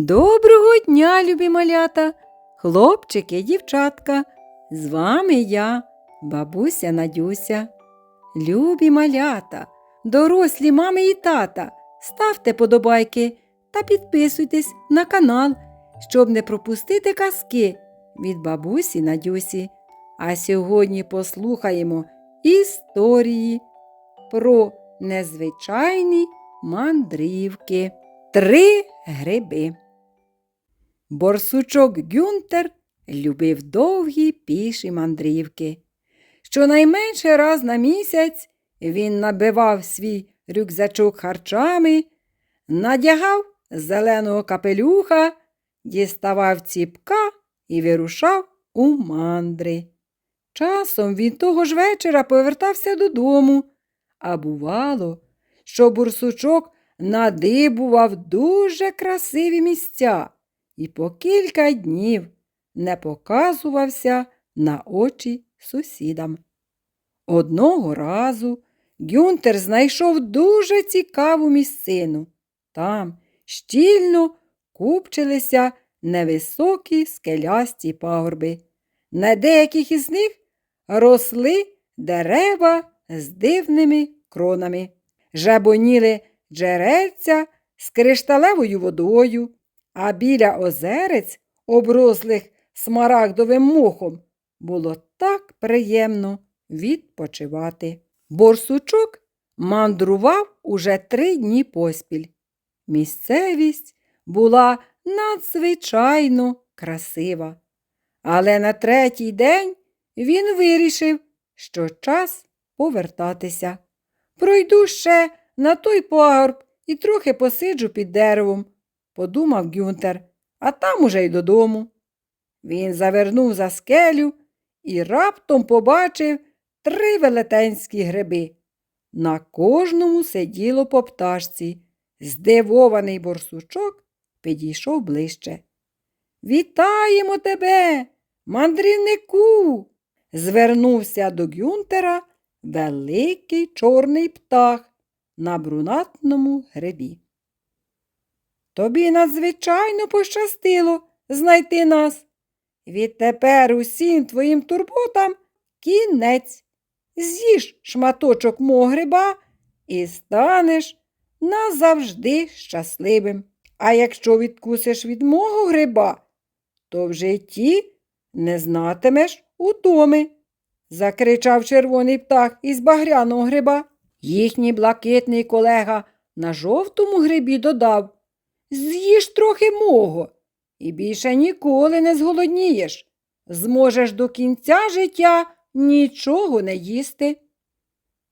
Доброго дня, любі малята, хлопчики, дівчатка. З вами я, бабуся Надюся. Любі малята, дорослі мами і тата, ставте подобайки та підписуйтесь на канал, щоб не пропустити казки від бабусі Надюсі. А сьогодні послухаємо історії про незвичайні мандрівки. Три гриби. Борсучок Гюнтер любив довгі піші мандрівки. Щонайменше раз на місяць він набивав свій рюкзачок харчами, надягав зеленого капелюха, діставав ціпка і вирушав у мандри. Часом він того ж вечора повертався додому, а бувало, що бурсучок надибував дуже красиві місця і по кілька днів не показувався на очі сусідам. Одного разу Гюнтер знайшов дуже цікаву місцину. Там щільно купчилися невисокі скелясті пагорби. На деяких із них росли дерева з дивними кронами, жебоніли джерельця з кришталевою водою, а біля озерець, оброслих смарагдовим мохом, було так приємно відпочивати. Борсучок мандрував уже три дні поспіль. Місцевість була надзвичайно красива. Але на третій день він вирішив, що час повертатися. Пройду ще на той пагорб і трохи посиджу під деревом, подумав Гюнтер, а там уже й додому. Він завернув за скелю і раптом побачив три велетенські гриби. На кожному сиділо по пташці. Здивований борсучок підійшов ближче. Вітаємо тебе, мандрівнику. звернувся до Гюнтера великий чорний птах на брунатному грибі. Тобі надзвичайно пощастило знайти нас. Відтепер усім твоїм турботам кінець. З'їж шматочок мого гриба і станеш назавжди щасливим. А якщо відкусиш від мого гриба, то в житті не знатимеш утоми, закричав червоний птах із багряного гриба. Їхній блакитний колега на жовтому грибі додав З'їж трохи мого і більше ніколи не зголоднієш. Зможеш до кінця життя нічого не їсти.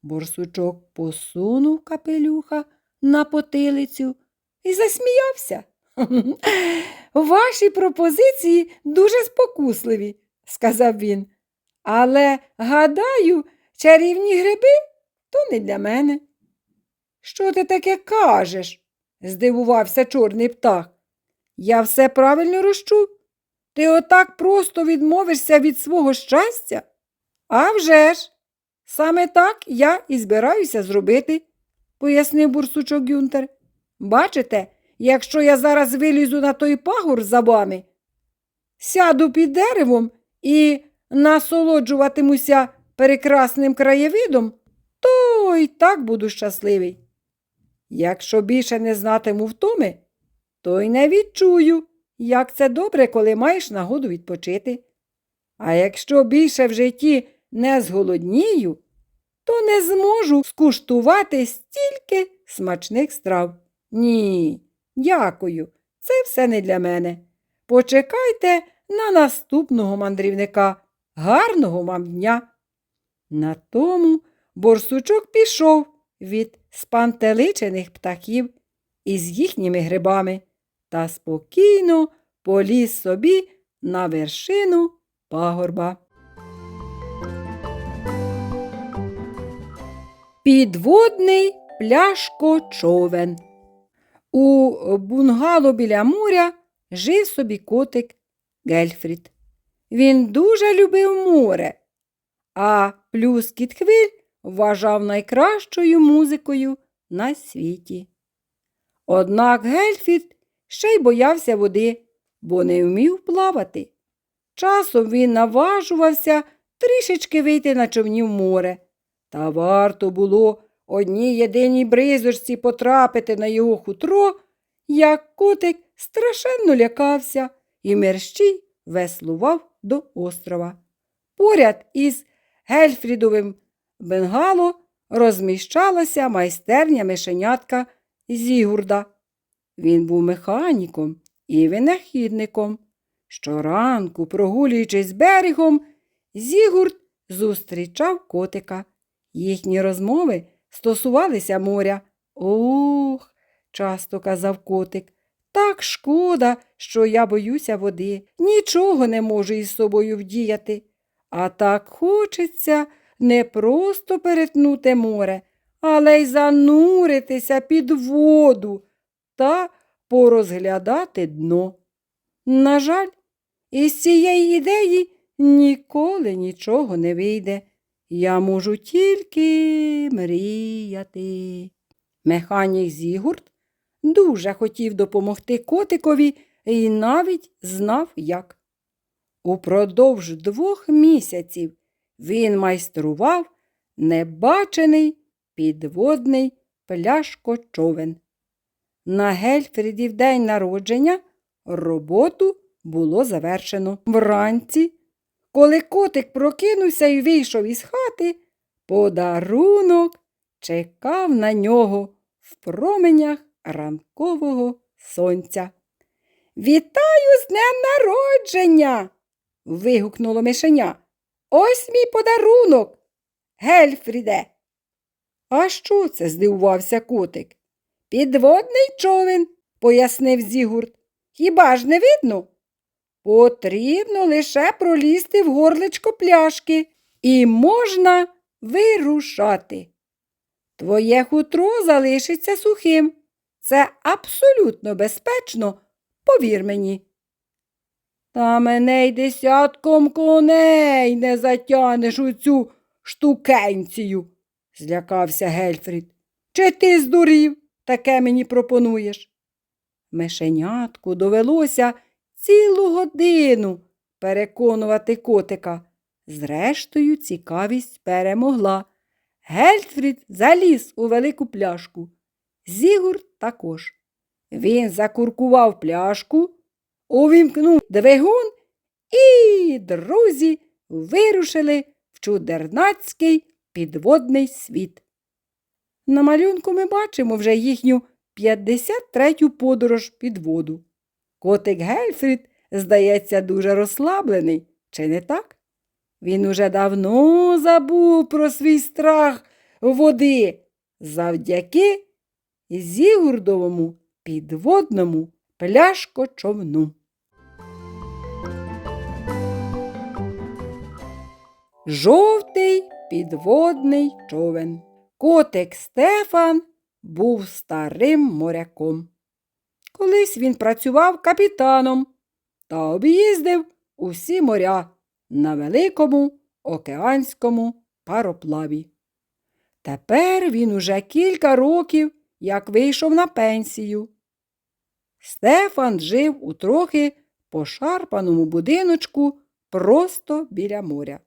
Борсучок посунув капелюха на потилицю і засміявся. Ваші пропозиції дуже спокусливі, сказав він. Але, гадаю, чарівні гриби то не для мене. Що ти таке кажеш? Здивувався чорний птах. Я все правильно розчув. Ти отак просто відмовишся від свого щастя? «А вже ж! Саме так я і збираюся зробити, пояснив бурсучок Гюнтер. Бачите, якщо я зараз вилізу на той пагор за вами, сяду під деревом і насолоджуватимуся прекрасним краєвидом, то й так буду щасливий. Якщо більше не знатиму втоми, то й не відчую, як це добре, коли маєш нагоду відпочити. А якщо більше в житті не зголоднію, то не зможу скуштувати стільки смачних страв. Ні, дякую, це все не для мене. Почекайте на наступного мандрівника. Гарного вам дня. На тому борсучок пішов від спантеличених птахів із їхніми грибами та спокійно поліз собі на вершину пагорба. Підводний пляшко-човен. У бунгало біля моря жив собі котик Гельфрід. Він дуже любив море, а плюскіт хвиль вважав найкращою музикою на світі. Однак Гельфрід ще й боявся води, бо не вмів плавати. Часом він наважувався трішечки вийти на човні в море. Та варто було одній єдиній бризочці потрапити на його хутро, як котик страшенно лякався і мерщій веслував до острова. Поряд із Гельфрідовим бенгало розміщалася майстерня мишенятка Зігурда. Він був механіком і винахідником. Щоранку, прогулюючись берегом, Зігурд зустрічав котика. Їхні розмови стосувалися моря. Ох, часто казав котик, так шкода, що я боюся води, нічого не можу із собою вдіяти. А так хочеться не просто перетнути море, але й зануритися під воду та порозглядати дно. На жаль, із цієї ідеї ніколи нічого не вийде. Я можу тільки мріяти. Механік Зігурд дуже хотів допомогти котикові і навіть знав як. Упродовж двох місяців він майстрував небачений підводний пляшкочовен. На Гельфрідів день народження роботу було завершено. Вранці, коли котик прокинувся і вийшов із хати, подарунок чекав на нього в променях ранкового сонця. Вітаю з днем народження. вигукнуло мишеня. Ось мій подарунок. Гельфріде. А що це? здивувався котик. Підводний човен, пояснив Зігурд. Хіба ж не видно? Потрібно лише пролізти в горличко пляшки і можна вирушати. Твоє хутро залишиться сухим. Це абсолютно безпечно, повір мені. Та мене й десятком коней не затянеш у цю штукенцію, злякався Гельфрід. Чи ти здурів, таке мені пропонуєш? Мишенятку довелося цілу годину переконувати котика. Зрештою, цікавість перемогла. Гельфрід заліз у велику пляшку. Зігурд також. Він закуркував пляшку, увімкнув двигун і друзі вирушили в чудернацький підводний світ. На малюнку ми бачимо вже їхню 53-ю подорож під воду. Котик Гельфрід, здається, дуже розслаблений, чи не так? Він уже давно забув про свій страх води завдяки Зігурдовому підводному пляшкочовну. Жовтий підводний човен. Котик Стефан був старим моряком. Колись він працював капітаном та об'їздив усі моря на великому океанському пароплаві. Тепер він уже кілька років як вийшов на пенсію. Стефан жив у трохи пошарпаному будиночку просто біля моря.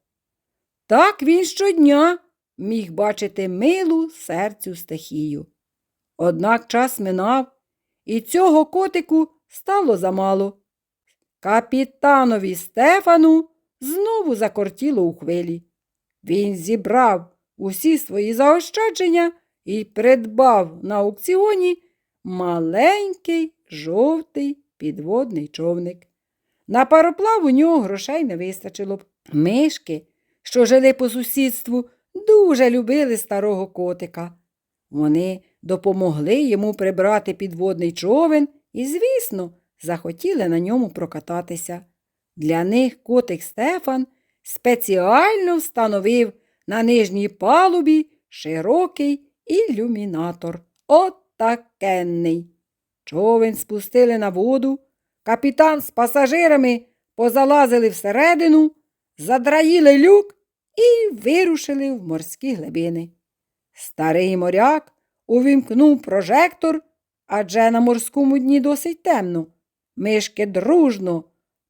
Так він щодня міг бачити милу серцю стихію. Однак час минав, і цього котику стало замало. Капітанові Стефану знову закортіло у хвилі. Він зібрав усі свої заощадження і придбав на аукціоні маленький жовтий підводний човник. На пароплав у нього грошей не вистачило б. Мишки, що жили по сусідству, дуже любили старого котика. Вони допомогли йому прибрати підводний човен і, звісно, захотіли на ньому прокататися. Для них котик Стефан спеціально встановив на нижній палубі широкий ілюмінатор. Отакенний. Човен спустили на воду, капітан з пасажирами позалазили всередину, задраїли люк і вирушили в морські глибини. Старий моряк увімкнув прожектор, адже на морському дні досить темно. Мишки дружно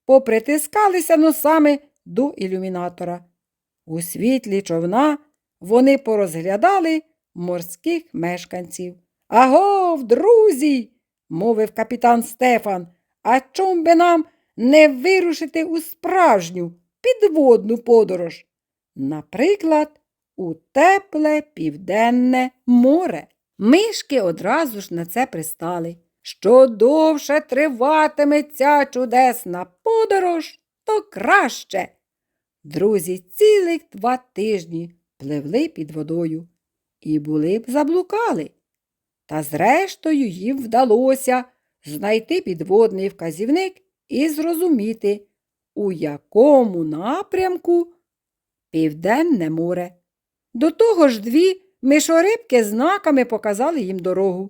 попритискалися носами до ілюмінатора. У світлі човна вони порозглядали морських мешканців. Агов, друзі, мовив капітан Стефан, а чом би нам не вирушити у справжню підводну подорож? Наприклад, у тепле південне море. Мишки одразу ж на це пристали. Що довше триватиме ця чудесна подорож, то краще. Друзі цілих два тижні пливли під водою і були б заблукали. Та зрештою їм вдалося знайти підводний вказівник і зрозуміти, у якому напрямку Південне море. До того ж дві мишорибки знаками показали їм дорогу.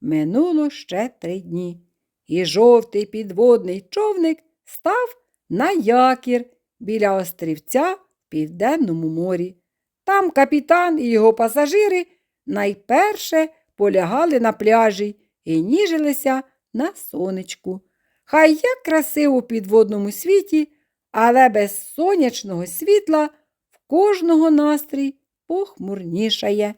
Минуло ще три дні, і жовтий підводний човник став на якір біля острівця в Південному морі. Там капітан і його пасажири найперше полягали на пляжі і ніжилися на сонечку. Хай як красиво у підводному світі, але без сонячного світла в кожного настрій похмурнішає.